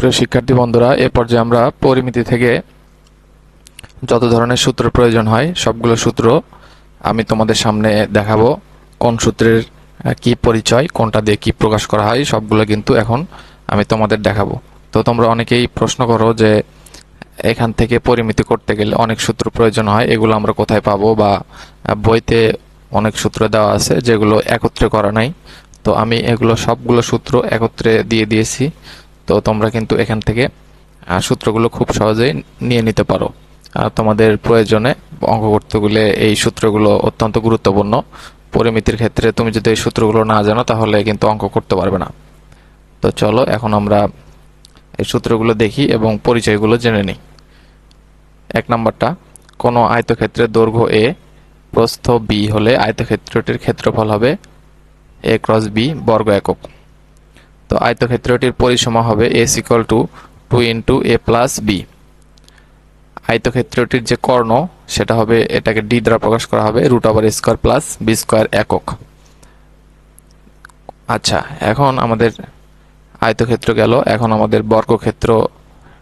প্রিয় শিক্ষার্থী বন্ধুরা, এ পর্যায়ে আমরা পরিমিতি থেকে যত ধরনের সূত্র প্রয়োজন হয়, সবগুলো সূত্র আমি তোমাদের সামনে দেখাবো। কোন সূত্রের কি পরিচয়, কোনটা দিয়ে কি প্রকাশ করা হয়, সবগুলো কিন্তু এখন আমি তোমাদের দেখাবো। তো তোমরা অনেকেই প্রশ্ন করো যে, এখান থেকে পরিমিতি করতে গেলে অনেক সূত্র প্রয়োজন হয়, এগুলো আমরা কোথায় পাবো বা বইতে অনেক সূত্র দেওয়া আছে যেগুলো একত্রে করা নাই। তো আমি এগুলো সবগুলো সূত্র একত্রে দিয়ে দিয়েছি। তো তোমরা কিন্তু এখান থেকে সূত্রগুলো খুব সহজেই নিয়ে নিতে পারো। আর তোমাদের প্রয়োজনে অঙ্ক করতে গেলে এই সূত্রগুলো অত্যন্ত গুরুত্বপূর্ণ। পরিমিতির ক্ষেত্রে তুমি যদি এই সূত্রগুলো না জানো, তাহলে কিন্তু অঙ্ক করতে পারবে না। তো চলো, এখন আমরা এই সূত্রগুলো দেখি এবং পরিচয়গুলো জেনে নিই। এক নম্বরটা, কোনো আয়তক্ষেত্রের দৈর্ঘ্য এ প্রস্থ বি হলে আয়তক্ষেত্রটির ক্ষেত্রফল হবে এ ক্রস বি বর্গ একক। তো আয়তক্ষেত্রটির পরিসীমা হবে s equal to two into a plus b আয়তক্ষেত্রটির যে কর্ণ, সেটা হবে এটাকে ডি দ্বারা প্রকাশ করা হবে root over square plus b square একক। আচ্ছা এখন আমাদের আয়তক্ষেত্র গেল। এখন আমাদের বর্গক্ষেত্র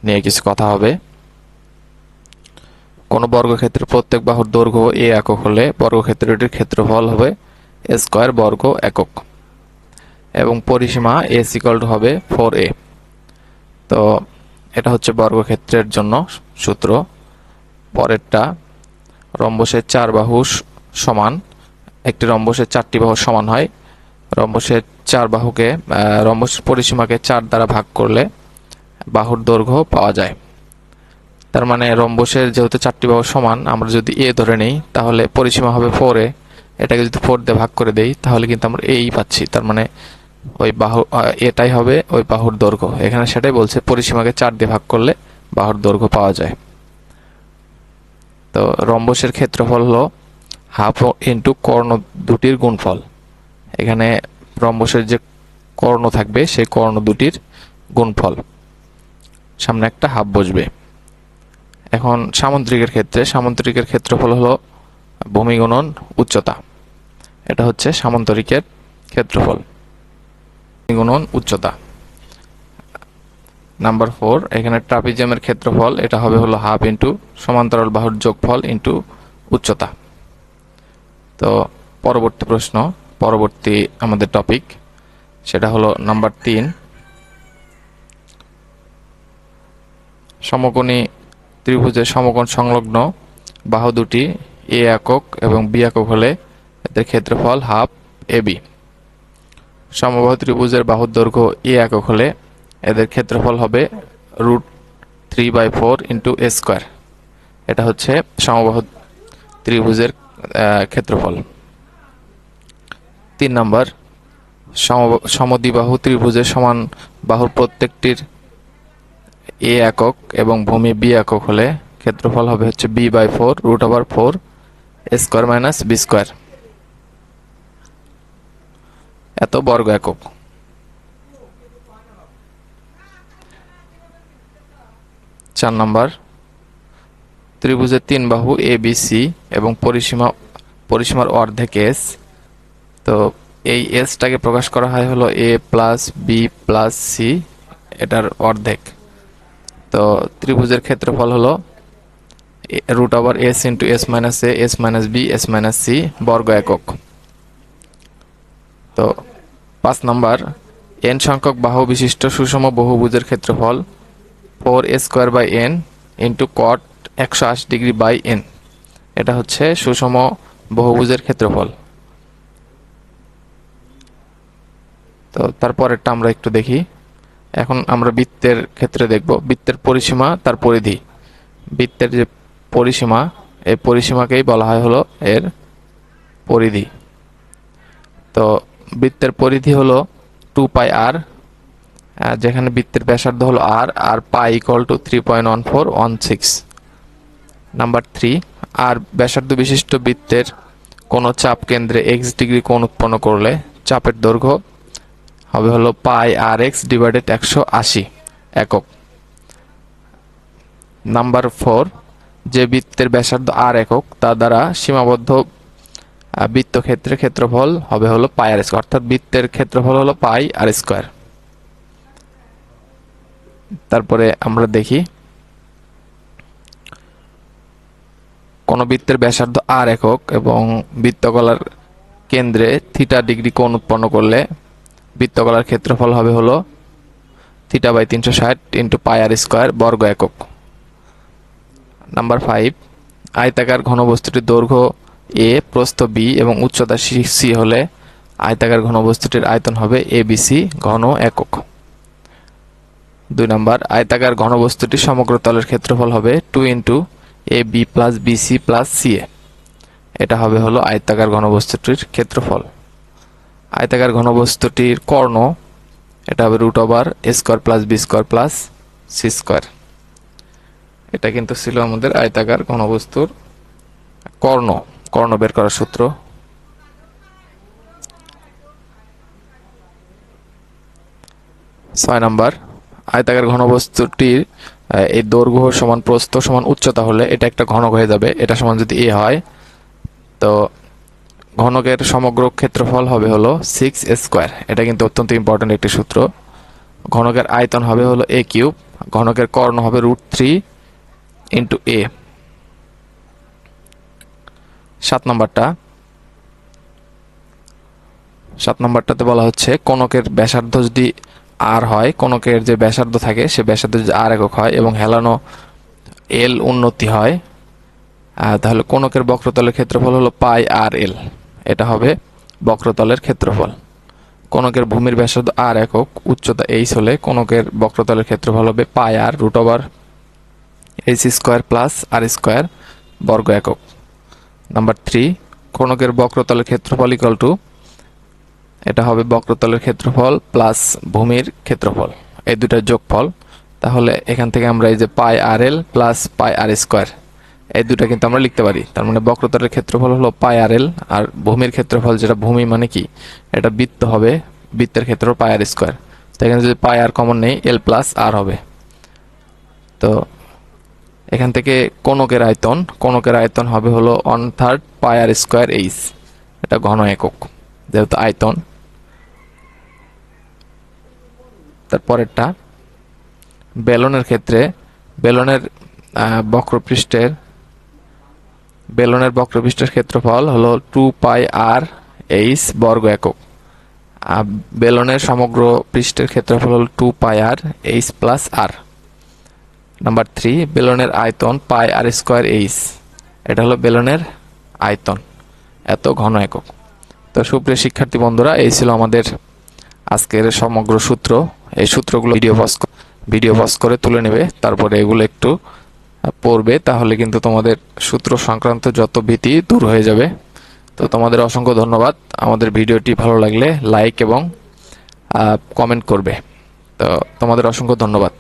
নিয়ে কিছু কথা হবে। কোন বর্গক্ষেত্রের প্রত্যেক বাহুর দৈর্ঘ্য এ একক হলে বর্গক্ষেত্রটির ক্ষেত্রফল হবে স্কোয়ার বর্গ একক। এবং পরিসীমা এ সিকল হবে ফোর এ তো এটা হচ্ছে বর্গক্ষেত্রের জন্য সূত্র। পরেরটা রম্বসের চার বাহু সমান একটি রম্বসের চারটি বাহু সমান হয়। রম্বসের চার বাহুকে আহ, রম্বস পরিসীমাকে চার দ্বারা ভাগ করলে বাহুর দৈর্ঘ্য পাওয়া যায়। তার মানে রম্বসের যেহেতু চারটি বাহু সমান আমরা যদি এ ধরে নেই তাহলে পরিসীমা হবে ফোর এ এটাকে যদি ফোর দিয়ে ভাগ করে দেই তাহলে কিন্তু আমরা এই পাচ্ছি। তার মানে ওই বাহু এটাই হবে ওই বাহুর দৈর্ঘ্য। এখানে সেটাই বলছে, পরিসীমাকে চার দিয়ে ভাগ করলে বাহুর দৈর্ঘ্য পাওয়া যায়। তো রম্বসের ক্ষেত্রফল হলো হাফ ইন্টু কর্ণ দুটির গুণফল। এখানে রম্বসের যে কর্ণ থাকবে, সেই কর্ণ দুটির গুণফল। সামনে একটা হাফ বসবে। এখন সামুদ্রিকের ক্ষেত্রে সামুদ্রিকের ক্ষেত্রফল হলো ভূমি গুণন উচ্চতা। এটা হচ্ছে সামন্তরিকের ক্ষেত্রফল। গুণন উচ্চতা। নাম্বার ফোর এখানে ট্রাপিজিয়ামের ক্ষেত্রফল, এটা হবে হলো হাফ ইন্টু সমান্তরাল বাহুর যোগফল ইন্টু উচ্চতা। তো পরবর্তী প্রশ্ন, পরবর্তী আমাদের টপিক সেটা হলো নাম্বার তিন। সমকোণী ত্রিভুজের সমকোণ সংলগ্ন বাহু দুটি, এ একক এবং বি একক হলে এদের ক্ষেত্রফল হাফ এ বি সমবাহু ত্রিভুজের বাহুর দৈর্ঘ্য এ একক হলে এদের ক্ষেত্রফল হবে root three by four into a square. এটা হচ্ছে সমবাহু ত্রিভুজের ক্ষেত্রফল। তিন নম্বর সম- সমদ্বিবাহু ত্রিভুজের সমান বাহুর প্রত্যেকটির এ একক এবং ভূমি বি একক হলে ক্ষেত্রফল হবে হচ্ছে b by four root over four square minus b square. এত বর্গ একক। চার নম্বর, ত্রিভুজের তিন বাহু এ বি সি এবং পরিসীমা, পরিসীমার অর্ধেক এস তো এই এসটাকে প্রকাশ করা হয় হলো a plus b plus c এটার অর্ধেক। তো ত্রিভুজের ক্ষেত্রফল হলো root over s into s minus a s minus b s minus c বর্গ একক। তো পাঁচ নাম্বার এন সংখ্যক বাহু বিশিষ্ট সুষম বহুভুজের ক্ষেত্রফল four a square by n into cot একশো আশি ডিগ্রি বাই এন এটা হচ্ছে সুষম বহুভুজের ক্ষেত্রফল। তো তারপরেরটা আমরা একটু দেখি। এখন আমরা বৃত্তের ক্ষেত্রে দেখব। বৃত্তের পরিসীমা, তার পরিধি। বৃত্তের যে পরিসীমা, এই পরিসীমাকেই বলা হয় হলো এর পরিধি। তো বৃত্তের পরিধি হলো টু পাই আর যেখানে বৃত্তের ব্যাসার্ধ হলো আর আর pi equal to three point one four one six number three r ব্যাসার্ধ বিশিষ্ট বৃত্তের কোনো চাপ কেন্দ্রে এক্স ডিগ্রি কোণ উৎপন্ন করলে চাপের দৈর্ঘ্য হবে হলো পাই আর এক্স ডিভাইডেড একশো আশি একক। নাম্বার ফোর যে বৃত্তের ব্যাসার্ধ আর একক, তা দ্বারা সীমাবদ্ধ বৃত্তক্ষেত্রের ক্ষেত্রফল হবে হলো পাই আর স্কোয়ার। অর্থাৎ বৃত্তের ক্ষেত্রফল হলো পাই আর স্কোয়ার। তারপরে আমরা দেখি, কোন বৃত্তের ব্যাসার্ধ আর একক এবং বৃত্তকলার কেন্দ্রে থিটা ডিগ্রি কোণ উৎপন্ন করলে বৃত্তকলার ক্ষেত্রফল হবে হলো থিটা বাই তিনশো ষাট ইন্টু পাই আর স্কোয়ার বর্গ একক। নাম্বার ফাইভ আয়তাকার ঘনবস্তুটির দৈর্ঘ্য এ প্রস্থ বি এবং উচ্চতা সি হলে আয়তাকার ঘনবস্তুটির আয়তন হবে এ বিসি ঘন একক। দুই নাম্বার, আয়তাকার ঘনবস্তুটির সমগ্র তলের ক্ষেত্রফল হবে two into a, b plus bc plus c a. এটা হবে হলো আয়তাকার ঘনবস্তুটির ক্ষেত্রফল। আয়তাকার ঘনবস্তুটির কর্ণ, এটা হবে root over a square plus b square plus c square. এটা কিন্তু ছিল আমাদের আয়তাকার ঘনবস্তুর কর্ণ। কর্ণ বের করার সূত্র। ছয় নাম্বার, আয়তাকার ঘনবস্তুটির এই দৈর্ঘ্য সমান প্রস্থ সমান উচ্চতা হলে এটা একটা ঘনক হয়ে যাবে। এটা সমান যদি এ হয়, তো ঘনকের সমগ্র ক্ষেত্রফল হবে হলো সিক্স স্কোয়ার এটা কিন্তু অত্যন্ত ইম্পর্টেন্ট একটি সূত্র। ঘনকের আয়তন হবে হলো এ কিউব ঘনকের কর্ণ হবে রুট থ্রি ইন্টু এ সাত নম্বরটা। সাত নম্বরটাতে বলা হচ্ছে, কোনকের ব্যাসার্ধ যদি আর হয়, কোনকের যে ব্যাসার্ধ থাকে, সে ব্যাসার্ধ যদি আর একক হয় এবং হেলানো এল উন্নতি হয় তাহলে কোনকের বক্রতলের ক্ষেত্রফল হলো পাই আর এল এটা হবে বক্রতলের ক্ষেত্রফল। কোনকের ভূমির ব্যাসার্ধ আর একক, উচ্চতা এইচ হলে কোনকের বক্রতলের ক্ষেত্রফল হবে pi r root over h square plus r square বর্গ একক। নাম্বার থ্রি কোনকের বক্রতলের ক্ষেত্রফল ইকাল টু এটা হবে বক্রতলের ক্ষেত্রফল প্লাস ভূমির ক্ষেত্রফল। এই দুটার যোগফল। তাহলে এখান থেকে আমরা এই যে পাই আর এল প্লাস পাই আর স্কোয়ার, এই দুটা কিন্তু আমরা লিখতে পারি। তার মানে বক্রতলের ক্ষেত্রফল হলো পাই আর এল আর ভূমির ক্ষেত্রফল যেটা ভূমি মানে কি? এটা বৃত্ত হবে বৃত্তের ক্ষেত্র পাই আর স্কোয়ার। তো এখানে যদি পাই আর কমন নেই, এল প্লাস আর হবে। তো এখান থেকে কোনকের আয়তন কোনকের আয়তন হবে হলো one third pi r square h এটা ঘন একক, যেহেতু আয়তন। তারপরেরটা, বেলনের ক্ষেত্রে, বেলনের বক্রপৃষ্ঠের বেলনের বক্রপৃষ্ঠের ক্ষেত্রফল হলো টু পাই আর এইচ বর্গ একক। বেলনের সমগ্র পৃষ্ঠের ক্ষেত্রফল হল two pi r h plus r number three বেলনের আয়তন পাই আর স্কোয়ার এইচ এটা হলো বেলনের আয়তন, এত ঘন একক। তো সুপ্রিয় শিক্ষার্থী বন্ধুরা, এই ছিল আমাদের আজকের সমগ্র সূত্র। এই সূত্রগুলো ভিডিও পজ ভিডিও পজ করে তুলে নেবে, তারপরে এগুলো একটু পড়বে, তাহলে কিন্তু তোমাদের সূত্র সংক্রান্ত যত ভীতি দূর হয়ে যাবে। তো তোমাদের অসংখ্য ধন্যবাদ। আমাদের ভিডিওটি ভালো লাগলে লাইক এবং কমেন্ট করবে। তো তোমাদের অসংখ্য ধন্যবাদ।